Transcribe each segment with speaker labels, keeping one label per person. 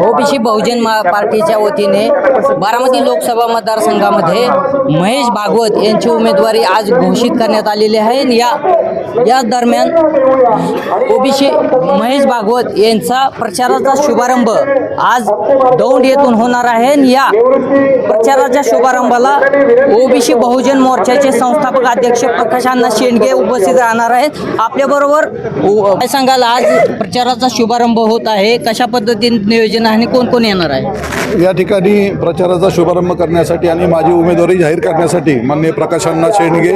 Speaker 1: OBC बहुजन पार्टीच्या वतीने बारामती लोकसभा मतदारसंघामध्ये महेश भागवत यांची उमेदवारी आज घोषित करण्यात आलेली आहे. या या दरम्यान ओबीसी महेश भागवत यांचा प्रचाराचा शुभारंभ आज दौंड येथून होणार आहे. या प्रचाराच्या शुभारंभाला ओबीसी बहुजन मोर्चाचे संस्थापक अध्यक्ष प्रकाश अण्णा शेंडगे उपस्थित राहणार आहेत. आपल्याबरोबर संघाला सांगाल? आज प्रचाराचा शुभारंभ होत आहे? कशा पद्धतीने नियोजन आहे आणि कोण कोण येणार आहे?
Speaker 2: या ठिकाणी प्रचाराचा शुभारंभ करण्यासाठी आणि माझी उमेदवारी जाहीर करण्यासाठी माननीय प्रकाशांना शेंडगे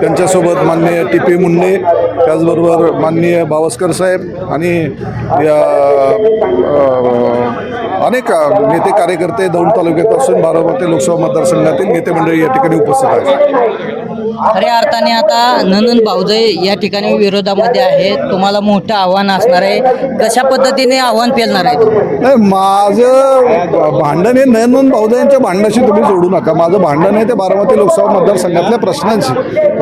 Speaker 2: त्यांच्यासोबत माननीय टी पी मुंडे त्याचबरोबर माननीय बावस्कर साहेब आणि या अ, अनेक नेते कार्यकर्ते दौंड तालुक्यापासून बारामती लोकसभा मतदारसंघातील नेते मंडळी या ठिकाणी उपस्थित आहेत.
Speaker 1: खऱ्या अर्थाने आता नंदन भाऊजय या ठिकाणी विरोधामध्ये आहे. तुम्हाला मोठं आव्हान असणार आहे. कशा पद्धतीने आव्हान पेलणार आहे
Speaker 2: माझं भांडण हे नयनंद भाऊदायांच्या भांडणाशी तुम्ही जोडू नका. माझं भांडण आहे ते बारामती लोकसभा मतदारसंघातल्या प्रश्नांशी.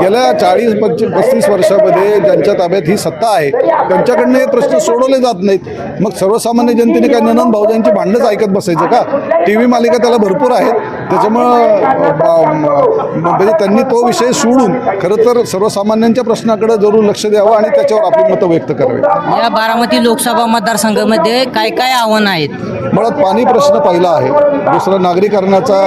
Speaker 2: गेल्या चाळीस पंचवीस पस्तीस वर्षामध्ये ज्यांच्या ताब्यात ही सत्ता आहे त्यांच्याकडनं हे प्रश्न सोडवले जात नाहीत. मग सर्वसामान्य जनतेने काय ननंद भाऊजांची भांडणच ऐकत बसायचं का? टी व्ही मालिका त्याला भरपूर आहेत. त्याच्यामुळं म्हणजे त्यांनी तो विषय सोडून खरं तर सर्वसामान्यांच्या प्रश्नाकडे जरूर लक्ष द्यावं आणि त्याच्यावर आपली मतं व्यक्त करावी
Speaker 1: या बारामती लोकसभा मतदारसंघामध्ये काय काय आव्हानं आहेत?
Speaker 2: मुळात पाणी प्रश्न पहिला आहे. दुसरा नागरीकरणाचा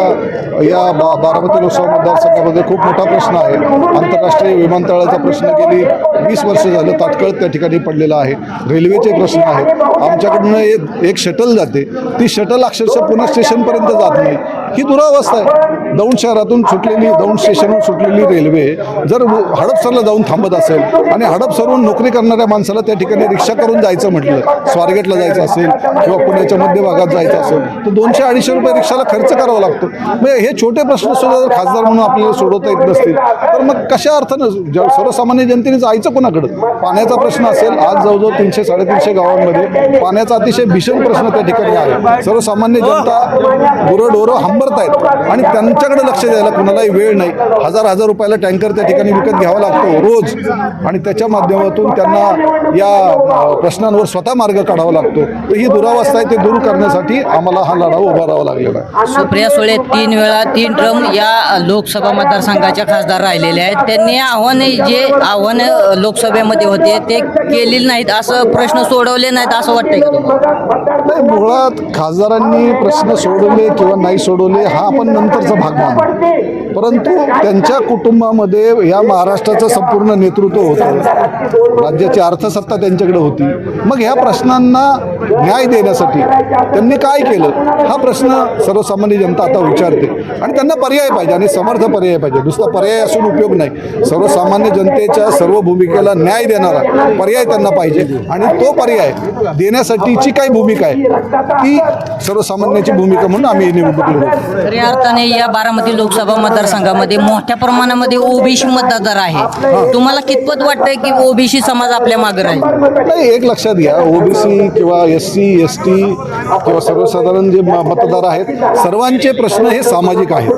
Speaker 2: या बा बारामती लोकसभा मतदारसंघामध्ये खूप मोठा प्रश्न आहे. आंतरराष्ट्रीय विमानतळाचा प्रश्न गेली वीस वर्ष झालं तात्काळ त्या ठिकाणी पडलेला आहे. रेल्वेचे प्रश्न आहेत. आमच्याकडनं एक एक शटल जाते. ती शटल अक्षरशः पुणे स्टेशनपर्यंत जात नाही. ही दुरावस्था आहे. दौंड शहरातून सुटलेली दौंड स्टेशनवर सुटलेली रेल्वे जर हडपसरला जाऊन थांबत असेल आणि हडपसरहून नोकरी करणाऱ्या माणसाला त्या ठिकाणी रिक्षा करून जायचं म्हटलं स्वारगेटला जायचं असेल किंवा पुण्याच्या मध्य भागात जायचं असेल तर दोनशे अडीचशे रुपये रिक्षाला खर्च करावा लागतो. म्हणजे हे छोटे प्रश्न सुद्धा जर खासदार म्हणून आपल्याला सोडवता येत नसतील तर मग कशा अर्थानं सर्वसामान्य जनतेने जायचं कोणाकडं? पाण्याचा प्रश्न असेल आज जवळजवळ तीनशे साडेतीनशे गावांमध्ये पाण्याचा अतिशय भीषण प्रश्न त्या ठिकाणी आहे. सर्वसामान्य जनता गुरंढोरं हंब आहेत आणि त्यांच्याकडे लक्ष द्यायला कुणालाही वेळ नाही. हजार हजार रुपयाला टँकर त्या ठिकाणी विकत घ्यावा लागतो रोज. आणि त्याच्या माध्यमातून त्यांना या प्रश्नांवर स्वतः मार्ग काढावा लागतो. तर ही दुरावस्था आहे ते दूर करण्यासाठी आम्हाला हा लढा उभा राहावा लागलेला आहे.
Speaker 1: सुप्रिया सुळे तीन वेळा तीन ट्रम या लोकसभा मतदारसंघाच्या खासदार राहिलेले आहेत. त्यांनी आव्हान जे आव्हान लोकसभेमध्ये होते ते केलेले नाहीत असं प्रश्न सोडवले नाहीत असं वाटतंय का
Speaker 2: मुळात खासदारांनी प्रश्न सोडवले किंवा नाही सोडवले म्हणजे हा आपण नंतरचा भाग मानतो परंतु त्यांच्या कुटुंबामध्ये या महाराष्ट्राचं संपूर्ण नेतृत्व होतं. राज्याची अर्थसत्ता त्यांच्याकडे होती. मग ह्या प्रश्नांना न्याय देण्यासाठी त्यांनी काय केलं? हा प्रश्न सर्वसामान्य जनता आता विचारते. आणि त्यांना पर्याय पाहिजे आणि समर्थ पर्याय पाहिजे. नुसता पर्याय असून उपयोग नाही. सर्वसामान्य जनतेच्या सर्व भूमिकेला न्याय देणारा पर्याय त्यांना पाहिजे. आणि तो पर्याय देण्यासाठीची काय भूमिका आहे? ती सर्वसामान्याची भूमिका म्हणून आम्ही निवडणूक लढवतो
Speaker 1: खऱ्या अर्थाने या बारामती लोकसभा मतदारसंघामध्ये मोठ्या प्रमाणामध्ये ओबीसी मतदार आहे. तुम्हाला कितपत वाटतंय की ओबीसी समाज आपल्या मागे राहील?
Speaker 2: नाही एक लक्षात घ्या. ओबीसी किंवा एस सी एस टी किंवा सर्वसाधारण जे मतदार आहेत सर्वांचे प्रश्न हे सामाजिक आहेत.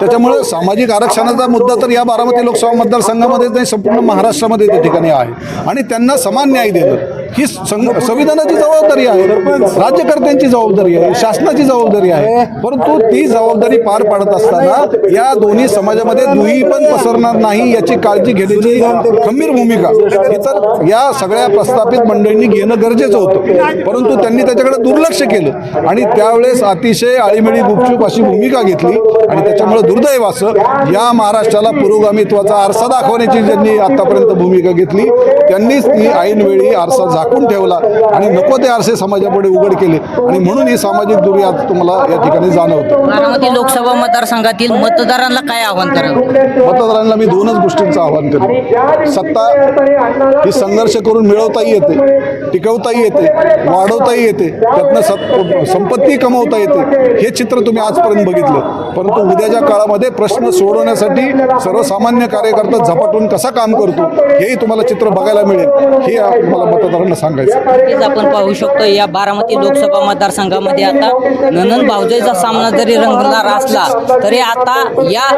Speaker 2: त्याच्यामुळे सामाजिक आरक्षणाचा मुद्दा तर या बारामती लोकसभा मतदारसंघामध्येच नाही संपूर्ण महाराष्ट्रामध्ये त्या ठिकाणी आहे. आणि त्यांना समान न्याय देणं ही संविधानाची जबाबदारी आहे. राज्यकर्त्यांची जबाबदारी आहे. शासनाची जबाबदारी आहे. परंतु ती जबाबदारी पार पाडत असताना या दोन्ही समाजामध्ये दुही पण पसरणार नाही याची काळजी घेण्याची खंबीर भूमिका. ही तर या सगळ्या प्रस्थापित मंडळींनी घेणं गरजेचं होतं. परंतु त्यांनी त्याच्याकडे दुर्लक्ष केलं. आणि त्यावेळेस अतिशय आळीमिळी गुपचूप अशी भूमिका घेतली. आणि त्याच्यामुळे दुर्दैव असं या महाराष्ट्राला पुरोगामित्वाचा आरसा दाखवण्याची ज्यांनी आतापर्यंत भूमिका घेतली त्यांनीच ती ऐनवेळी आरसा झाकून ठेवला आणि नको ते आरसे समाजापुढे उघड केले. आणि म्हणून ही सामाजिक दुरी आज तुम्हाला या ठिकाणी जाणवतं.
Speaker 1: बारामती लोकसभा मतदारसंघातील मतदारांना काय आव्हान करावं?
Speaker 2: मतदारांना मी दोनच गोष्टींचं आवाहन करेन. सत्ता ही संघर्ष करून मिळवताही येते टिकवताही येते वाढवताही येते त्यातनं सत संपत्ती कमवता येते. हे चित्र तुम्ही आजपर्यंत बघितलं. परंतु उद्याच्या काळामध्ये प्रश्न सोडवण्यासाठी सर्वसामान्य कार्यकर्ता झपाटून कसा काम करतो हेही तुम्हाला चित्र बघायला मिळेल. हे तुम्हाला मतदारांना आपल्याला सांगायचं
Speaker 1: नक्कीच आपण पाहू शकतो या बारामती लोकसभा मतदारसंघामध्ये आता ननन भाऊजाईचा सामना जरी रंगणार असला तरी आता या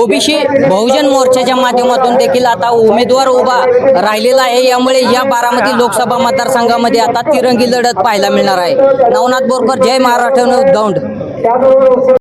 Speaker 1: ओबीसी बहुजन मोर्चाच्या माध्यमातून देखील आता उमेदवार उभा राहिलेला आहे. यामुळे या बारामती लोकसभा मतदारसंघामध्ये आता तिरंगी लढत पाहायला मिळणार आहे. नवनाथ बोरकर जय महाराष्ट्र दौंड.